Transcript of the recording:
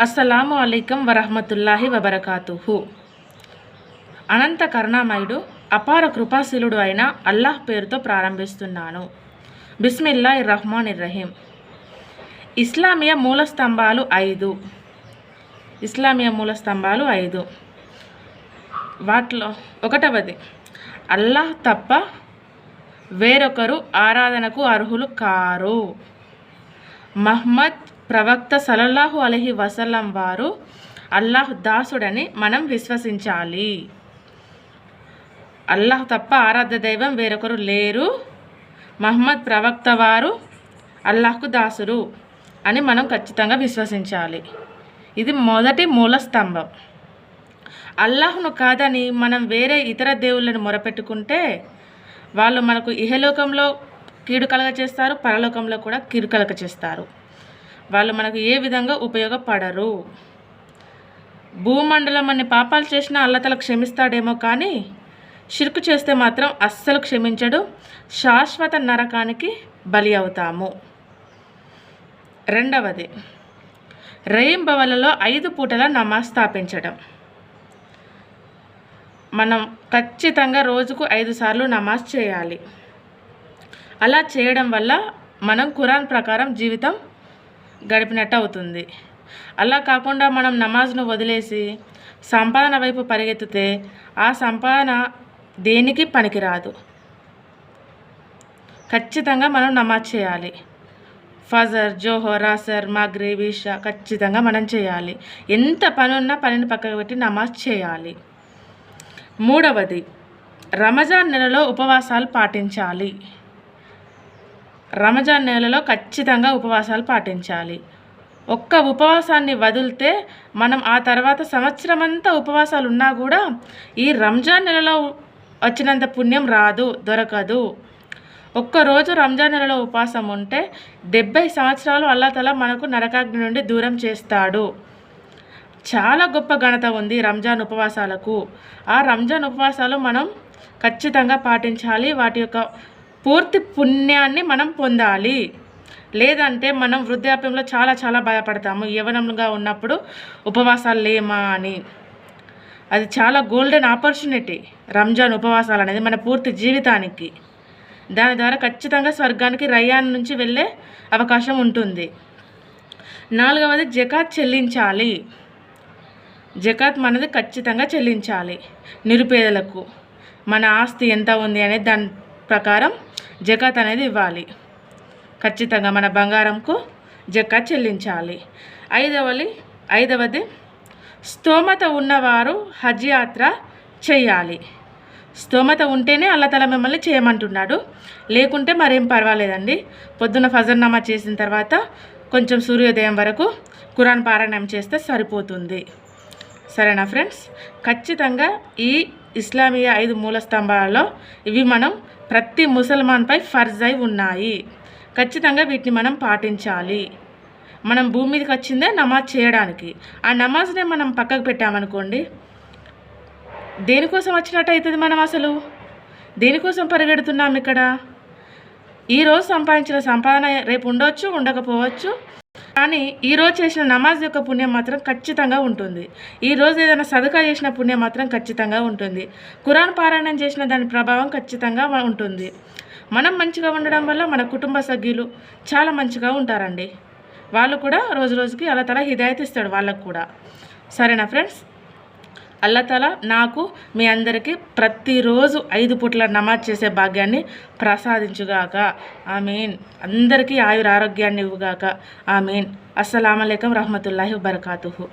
అస్సలాము అలైకం వరహమతుల్లాహి వబర్కాతుహు. అనంత కరుణామయుడు అపార కృపాశీలుడు అయిన అల్లాహ్ పేరుతో ప్రారంభిస్తున్నాను. బిస్మిల్లా ఇర్రహ్మాన్ ఇర్రహీం ఇస్లామియ మూల స్తంభాలు ఐదు. ఇస్లామియ మూల స్తంభాలు ఐదు. వాటిలో ఒకటవది అల్లాహ్ తప్ప వేరొకరు ఆరాధనకు అర్హులు కారు. మహ్మద్ ప్రవక్త సలల్లాహు అలహి వసలం వారు అల్లాహ్ దాసుడని మనం విశ్వసించాలి. అల్లాహ్ తప్ప ఆరాధ్య దైవం వేరొకరు లేరు. మహమ్మద్ ప్రవక్త వారు అల్లాహ్కు దాసుడు అని మనం ఖచ్చితంగా విశ్వసించాలి. ఇది మొదటి మూల స్తంభం. అల్లాహ్ను కాదని మనం వేరే ఇతర దేవుళ్ళని మొరపెట్టుకుంటే వాళ్ళు మనకు ఇహలోకంలో కీడు కలగ చేస్తారు పరలోకంలో కూడా కీడు కలగ చేస్తారు వాళ్ళు మనకు ఏ విధంగా ఉపయోగపడరు. భూమండలం అన్ని పాపాలు చేసినా అల్లతల క్షమిస్తాడేమో కానీ షిర్కు చేస్తే మాత్రం అస్సలు క్షమించడు. శాశ్వత నరకానికి బలి అవుతాము. రెండవది రేయింబవలలో ఐదు పూటల నమాజ్ స్థాపించడం. మనం ఖచ్చితంగా రోజుకు ఐదు సార్లు నమాజ్ చేయాలి. అలా చేయడం వల్ల మనం ఖురాన్ ప్రకారం జీవితం గడిపినట్టు అవుతుంది అలా కాకుండా మనం నమాజ్ను వదిలేసి సంపాదన వైపు పరిగెత్తితే ఆ సంపాదన దేనికి పనికిరాదు. ఖచ్చితంగా మనం నమాజ్ చేయాలి. ఫజర్ జోహర్ అసర్ మగ్రీబ్ ఇషా ఖచ్చితంగా మనం చేయాలి. ఎంత పని ఉన్నా పనిని పక్కకు పెట్టి నమాజ్ చేయాలి. మూడవది రమజాన్ నెలలో ఉపవాసాలు పాటించాలి. రమజాన్ నెలలో ఖచ్చితంగా ఉపవాసాలు పాటించాలి. ఒక్క ఉపవాసాన్ని వదిలితే మనం ఆ తర్వాత సంవత్సరం అంతా ఉపవాసాలు ఉన్నా కూడా ఈ రంజాన్ నెలలో వచ్చినంత పుణ్యం రాదు దొరకదు. ఒక్కరోజు రంజాన్ నెలలో ఉపవాసం ఉంటే డెబ్బై సంవత్సరాలు అల్లాతల మనకు నరకాగ్ని నుండి దూరం చేస్తాడు. చాలా గొప్ప ఘనత ఉంది రంజాన్ ఉపవాసాలకు. ఆ రంజాన్ ఉపవాసాలు మనం ఖచ్చితంగా పాటించాలి. వాటి యొక్క పూర్తి పుణ్యాన్ని మనం పొందాలి. లేదంటే మనం వృద్ధాప్యంలో చాలా చాలా భయపడతాము. యవనంగా ఉన్నప్పుడు ఉపవాసాలు లేమా అని. అది చాలా గోల్డెన్ ఆపర్చునిటీ రంజాన్ ఉపవాసాలు అనేది మన పూర్తి జీవితానికి. దాని ద్వారా ఖచ్చితంగా స్వర్గానికి రయ్యాన్ నుంచి వెళ్ళే అవకాశం ఉంటుంది. నాలుగవది జకాత్ చెల్లించాలి. జకాత్ మనది ఖచ్చితంగా చెల్లించాలి. నిరుపేదలకు మన ఆస్తి ఎంత ఉంది అనేది దాని ప్రకారం జకాత్ అనేది ఇవ్వాలి. ఖచ్చితంగా మన బంగారంకు జకాత్ చెల్లించాలి. ఐదవది ఐదవది స్తోమత ఉన్నవారు హజ్ యాత్ర చేయాలి. స్తోమత ఉంటేనే అల్లతల మిమ్మల్ని చేయమంటున్నాడు. లేకుంటే మరేం పర్వాలేదండి. పొద్దున్న ఫజర్నామా చేసిన తర్వాత కొంచెం సూర్యోదయం వరకు కురాన్ పారాయణం చేస్తే సరిపోతుంది. సరేనా ఫ్రెండ్స్? ఖచ్చితంగా ఈ ఇస్లామీయ ఐదు మూల స్తంభాలలో ఇవి మనం ప్రతి ముసల్మాన్పై ఫర్జ్ అయి ఉన్నాయి. ఖచ్చితంగా వీటిని మనం పాటించాలి. మనం భూమి మీదకి వచ్చిందే నమాజ్ చేయడానికి. ఆ నమాజ్నే మనం పక్కకు పెట్టామనుకోండి దేనికోసం వచ్చినట్టు అవుతుంది మనం అసలు? దేనికోసం పరిగెడుతున్నాం ఇక్కడ? ఈరోజు సంపాదించిన సంపాదన రేపు ఉండవచ్చు ఉండకపోవచ్చు? కానీ ఈరోజు చేసిన నమాజ్ యొక్క పుణ్యం మాత్రం ఖచ్చితంగా ఉంటుంది. ఈరోజు ఏదైనా సదుకా చేసిన పుణ్యం మాత్రం ఖచ్చితంగా ఉంటుంది. కురాన్ పారాయణం చేసిన దాని ప్రభావం ఖచ్చితంగా ఉంటుంది. మనం మంచిగా ఉండడం వల్ల మన కుటుంబ సభ్యులు చాలా మంచిగా ఉంటారండి. వాళ్ళు కూడా రోజు రోజుకి అలా తల హిదాయత్ ఇస్తాడు వాళ్ళకు కూడా. సరేనా ఫ్రెండ్స్? అల్లతల నాకు మీ అందరికీ ప్రతిరోజు ఐదు పూట్ల నమాజ్ చేసే భాగ్యాన్ని ప్రసాదించుగాక. ఆమెన్. అందరికీ ఆయుర ఆరోగ్యాన్ని ఇవ్వగాక. మీన్ అస్సలం రహమతుల్లాహి వబర్కాతుహు.